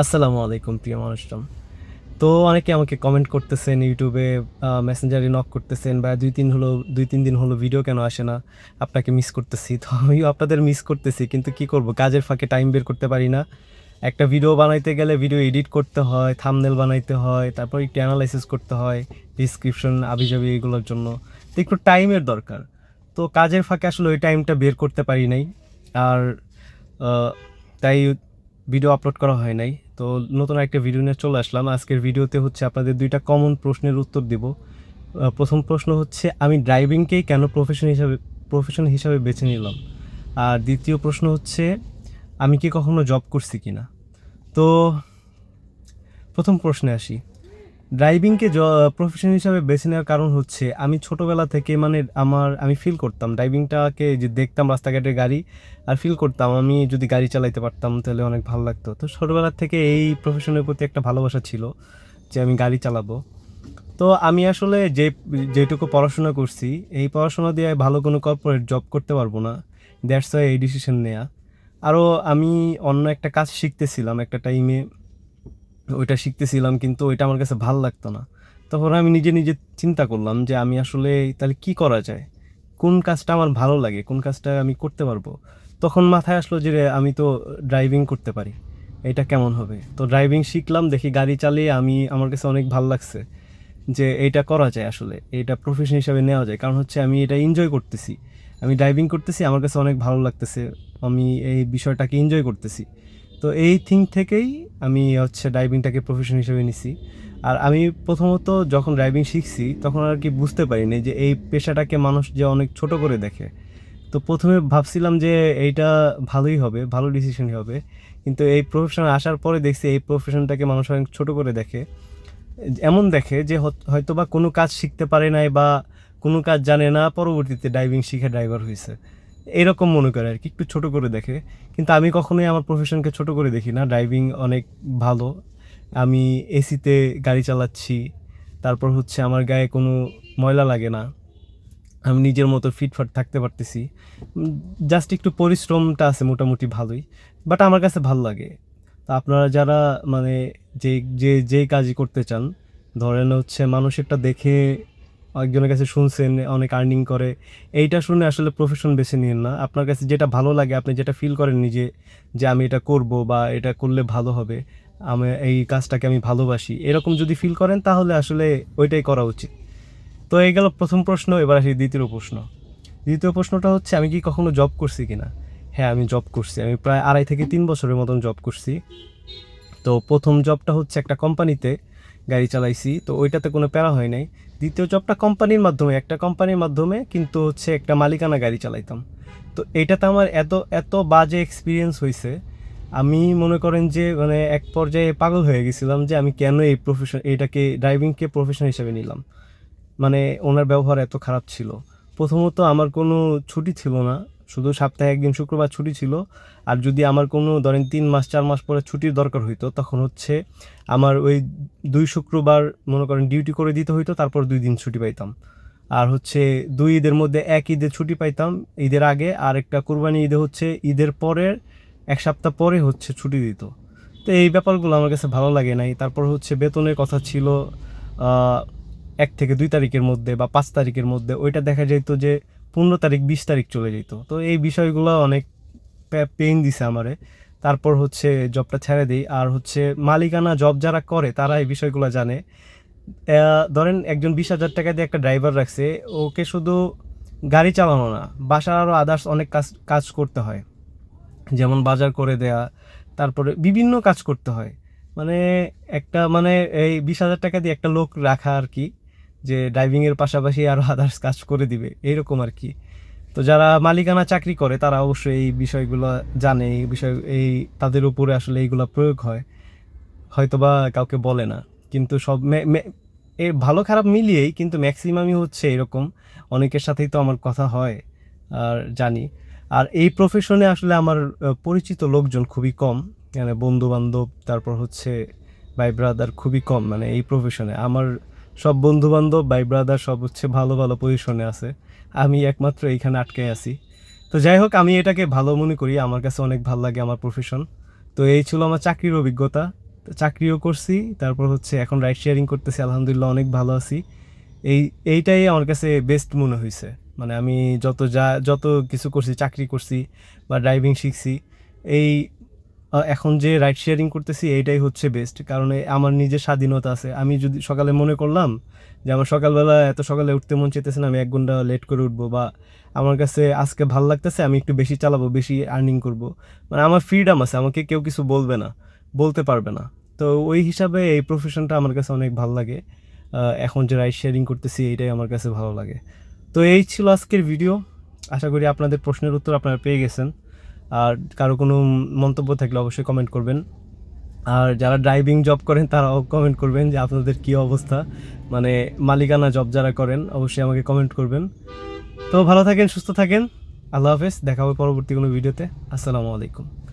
আসসালামু আলাইকুম, প্রিয় মানুষজন। তো অনেকে আমাকে কমেন্ট করতেছেন ইউটিউবে মেসেঞ্জারে নক করতেছেন বা দুই তিন হলো, দুই তিন দিন হলো ভিডিও কেন আসে না? আপনাকে মিস করতেছি। তো আমিও আপনাদের মিস করতেছি, কিন্তু কি করব? কাজের ফাঁকে টাইম বের করতে পারি না। একটা ভিডিও বানাইতে গেলে ভিডিও এডিট করতে হয় থামনেল বানাইতে হয়, তারপর একটু অ্যানালাইসিস করতে হয় ডিসক্রিপশন আবিজাবি এগুলোর জন্য। তো একটু টাইমের দরকার। তো কাজের ফাঁকে আসলে ওই টাইমটা বের করতে পারি নাই। আর তাই ভিডিও আপলোড করা হয় নাই। তো নতুন একটা ভিডিও নিয়ে চলে আসলাম। আজকের ভিডিওতে হচ্ছে আপনাদের দুইটা কমন প্রশ্নের উত্তর দিব। প্রথম প্রশ্ন হচ্ছে, আমি ড্রাইভিংকেই কেন প্রফেশন হিসাবে প্রফেশন হিসাবে বেছে নিলাম? আর দ্বিতীয় প্রশ্ন হচ্ছে, আমি কি কখনো জব করছি কি না তো প্রথম প্রশ্নে আসি। ড্রাইভিংকে প্রফেশন হিসাবে বেছে নেওয়ার কারণ হচ্ছে, আমি ছোটোবেলা থেকে মানে আমার, আমি ফিল করতাম। ড্রাইভিংটাকে যে দেখতাম রাস্তাঘাটে গাড়ি আর ফিল করতাম, আমি যদি গাড়ি চালাইতে পারতাম তাহলে অনেক ভালো লাগতো। তো ছোটোবেলা থেকে এই প্রফেশনের প্রতি একটা ভালোবাসা ছিল যে আমি গাড়ি চালাবো। তো আমি আসলে যে, যেটুকু পড়াশোনা করছি, এই পড়াশোনা দিয়ে ভালো কোনো কর্পোরেট জব করতে পারব না। দ্যাটস ওয়াই এই ডিসিশন নেওয়া আরও আমি অন্য একটা কাজ শিখতেছিলাম একটা টাইমে ওইটা শিখতেছিলাম, কিন্তু ওইটা আমার কাছে ভালো লাগতো না। তখন আমি নিজে নিজে চিন্তা করলাম যে আমি আসলে তাহলে কি করা যায়? কোন কাজটা আমার ভালো লাগে? কোন কাজটা আমি করতে পারব? তখন মাথায় আসলো যে আমি তো ড্রাইভিং করতে পারি। এটা কেমন হবে? তো ড্রাইভিং শিখলাম, দেখি গাড়ি চালিয়ে আমি, আমার কাছে অনেক ভালো লাগছে যে এইটা করা যায় আসলে, এটা প্রফেশন হিসাবে নেওয়া যায়। কারণ হচ্ছে আমি এটা এনজয় করতেছি। আমি ড্রাইভিং করতেছি, আমার কাছে অনেক ভালো লাগতেছে। আমি এই বিষয়টাকে এনজয় করতেছি। তো এই থিং থেকেই আমি হচ্ছে ড্রাইভিংটাকে প্রফেশন হিসেবে নিছি। আর আমি প্রথমত যখন ড্রাইভিং শিখছি, তখন আর কি বুঝতে পারিনি যে এই পেশাটাকে মানুষ যে অনেক ছোট করে দেখে। তো প্রথমে ভাবছিলাম যে এইটা ভালোই হবে, ভালো ডিসিশনই হবে। কিন্তু এই প্রফেশনে আসার পরে দেখছি এই প্রফেশনটাকে মানুষ অনেক ছোট করে দেখে। এমন দেখে যে হয়তো বা কোনো কাজ শিখতে পারে নাই বা কোনো কাজ জানে না, পরবর্তীতে ড্রাইভিং শিখে ড্রাইভার হয়েছে এরকম মনে করে আর কি, একটু ছোট করে দেখে। কিন্তু আমি কখনোই আমার প্রফেশনকে ছোট করে দেখি না। ড্রাইভিং অনেক ভালো। আমি এসিতে গাড়ি চালাচ্ছি। তারপর হচ্ছে আমার গায়ে কোনো ময়লা লাগে না। আমি নিজের মতো ফিটফাট থাকতে পারতেছি। জাস্ট একটু পরিশ্রমটা আছে মোটামুটি ভালোই। বাট আমার কাছে ভালো লাগে। তা আপনারা যারা মানে যে যে যেই কাজই করতে চান, ধরেন হচ্ছে মানুষেরটা দেখে একজনের কাছে শুনছেন, অনেক আর্নিং করে। এইটা শুনে আসলে প্রফেশন বেছে নিন না। আপনার কাছে যেটা ভালো লাগে, আপনি যেটা ফিল করেন নিজে, যে আমি এটা করব বা এটা করলে ভালো হবে, আমি এই কাজটাকে আমি ভালোবাসি। এরকম যদি ফিল করেন, তাহলে আসলে ওইটাই করা উচিত। তো এই গেল প্রথম প্রশ্ন, এবার আসি দ্বিতীয় প্রশ্ন। দ্বিতীয় প্রশ্নটা হচ্ছে, আমি কি কখনো জব করছি কিনা? হ্যাঁ আমি জব করছি। আমি প্রায় আড়াই থেকে তিন বছরের মতন জব করছি। তো প্রথম জবটা হচ্ছে একটা কোম্পানিতে গাড়ি চালাইছি। তো ওইটাতে কোনো প্যারা হয় নাই। দ্বিতীয় জবটা কোম্পানির মাধ্যমে, একটা কোম্পানির মাধ্যমে কিন্তু হচ্ছে একটা মালিকানা গাড়ি চালাইতাম। তো এটাতে আমার এত এত বাজে এক্সপিরিয়েন্স হয়েছে আমি মনে করেন যে মানে এক পর্যায়ে পাগল হয়ে গেছিলাম যে আমি কেন এই প্রফেশন এটাকে ড্রাইভিংকে প্রফেশন হিসেবে নিলাম। মানে ওনার ব্যবহার এত খারাপ ছিল। প্রথমত আমার কোনো ছুটি ছিল না। শুধু সপ্তাহে একদিন শুক্রবার ছুটি ছিল। আর যদি আমার কোনো, ধরেন তিন মাস, চার মাস পরে ছুটির দরকার হইতো, তখন হচ্ছে আমার ওই দুই শুক্রবার, মনে করেন ডিউটি করে দিতে হইতো, তারপর দুই দিন ছুটি পাইতাম। আর হচ্ছে দুই ঈদের মধ্যে এক ঈদের ছুটি পাইতাম ঈদের আগে, আর একটা কোরবানি ঈদে হচ্ছে ঈদের পরের এক সপ্তাহ পরে হচ্ছে ছুটি দিত। তো এই ব্যাপারগুলো আমার কাছে ভালো লাগে নাই। তারপর হচ্ছে বেতনের কথা ছিল এক থেকে দুই তারিখের মধ্যে বা পাঁচ তারিখের মধ্যে। ওইটা দেখা যেত যে পনেরো তারিখ, বিশ তারিখ চলে যেত। তো এই বিষয়গুলো অনেক পেইন দিছে আমারে। তারপর হচ্ছে জবটা ছেড়ে দিই। আর হচ্ছে মালিকানা জব যারা করে, তারা এই বিষয়গুলো জানে। ধরেন একজন বিশ হাজার টাকা দিয়ে একটা ড্রাইভার রাখছে, ওকে শুধু গাড়ি চালানো না, বাসার আরও আদার্স অনেক কাজ কাজ করতে হয়। যেমন বাজার করে দেয়া, তারপরে বিভিন্ন কাজ করতে হয়। মানে একটা মানে এই বিশ হাজার টাকা দিয়ে একটা লোক রাখা আর কি। যে ড্রাইভিংয়ের পাশাপাশি আরও আদার্স কাজ করে দিবে এইরকম আর কি। তো যারা মালিকানা চাকরি করে, তারা অবশ্যই এই বিষয়গুলো জানে, এই বিষয়, এই তাদের উপরে আসলে এইগুলো প্রয়োগ হয়। হয়তোবা কাউকে বলে না, কিন্তু সব এর ভালো খারাপ মিলিয়েই কিন্তু ম্যাক্সিমামই হচ্ছে এরকম। অনেকের সাথেই তো আমার কথা হয়, আর জানি। আর এই প্রফেশনে আসলে আমার পরিচিত লোকজন খুবই কম মানে বন্ধু বান্ধব তারপর হচ্ছে ভাই ব্রাদার খুবই কম মানে এই প্রফেশনে আমার সব বন্ধু বান্ধব ভাই ব্রাদার সব হচ্ছে ভালো ভালো পজিশনে আছে। আমি একমাত্র এইখানে আটকে আছি। তো যাই হোক, আমি এটাকে ভালো মনে করি, আমার কাছে অনেক ভালো লাগে আমার প্রফেশন তো এই ছিল আমার চাকরির অভিজ্ঞতা। চাকরিও করছি, তারপর হচ্ছে এখন রাইড শেয়ারিং করতেছি, আলহামদুলিল্লাহ অনেক ভালো আছি। এই, এইটাই আমার কাছে বেস্ট মনে হয়েছে মানে আমি যত যা, যত কিছু করছি, চাকরি করছি বা ড্রাইভিং শিখছি, এই এখন যে রাইড শেয়ারিং করতেছি, এইটাই হচ্ছে বেস্ট কারণ আমার নিজের স্বাধীনতা আছে। আমি যদি সকালে মনে করলাম যে আমার সকালবেলা এত সকালে উঠতে মন চেতেছে না, আমি এক ঘণ্টা লেট করে উঠবো বা আমার কাছে আজকে ভালো লাগতেছে, আমি একটু বেশি চালাবো, বেশি আর্নিং করব। মানে আমার ফ্রিডম আছে, আমাকে কেউ কিছু বলবে না, বলতে পারবে না। তো ওই হিসাবে এই প্রফেশনটা আমার কাছে অনেক ভালো লাগে। এখন যে রাইড শেয়ারিং করতেছি, এইটাই আমার কাছে ভালো লাগে। তো এই ছিল আজকের ভিডিও আশা করি আপনাদের প্রশ্নের উত্তর আপনারা পেয়ে গেছেন। আর কারও কোনো মন্তব্য থাকলে অবশ্যই কমেন্ট করবেন। আর যারা ড্রাইভিং জব করেন, তারাও কমেন্ট করবেন যে আপনাদের কী অবস্থা। মানে মালিকানা জব যারা করেন, অবশ্যই আমাকে কমেন্ট করবেন। তো ভালো থাকেন, সুস্থ থাকেন। আল্লাহ হাফেজ, দেখা হবে পরবর্তী কোনো ভিডিওতে আসসালামু আলাইকুম।